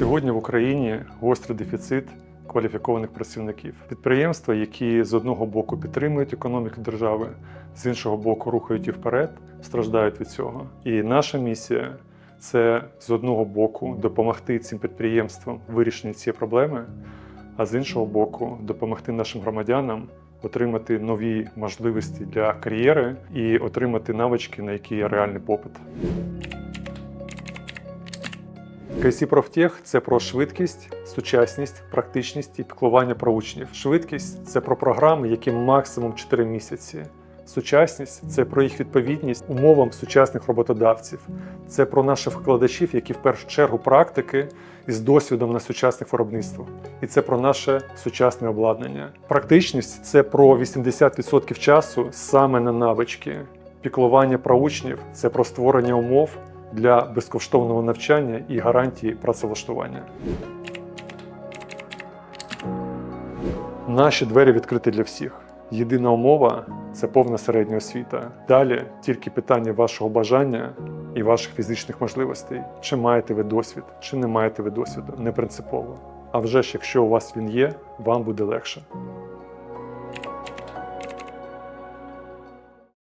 Сьогодні в Україні гострий дефіцит кваліфікованих працівників. Підприємства, які з одного боку підтримують економіку держави, з іншого боку рухають її вперед, страждають від цього. І наша місія це з одного боку допомогти цим підприємствам вирішенні цієї проблеми, а з іншого боку, допомогти нашим громадянам отримати нові можливості для кар'єри і отримати навички, на які є реальний попит. KC Профтех це про швидкість, сучасність, практичність і піклування про учнів. Швидкість це про програми, які максимум 4 місяці. Сучасність це про їх відповідність умовам сучасних роботодавців. Це про наших викладачів, які в першу чергу практики із досвідом на сучасних виробництвах. І це про наше сучасне обладнання. Практичність це про 80% часу саме на навички. Піклування про учнів це про створення умов для безкоштовного навчання і гарантії працевлаштування. Наші двері відкриті для всіх. Єдина умова це повна середня освіта. Далі тільки питання вашого бажання і ваших фізичних можливостей. Чи маєте ви досвід, чи не маєте ви досвіду, не принципово. А вже ж, якщо у вас він є, вам буде легше.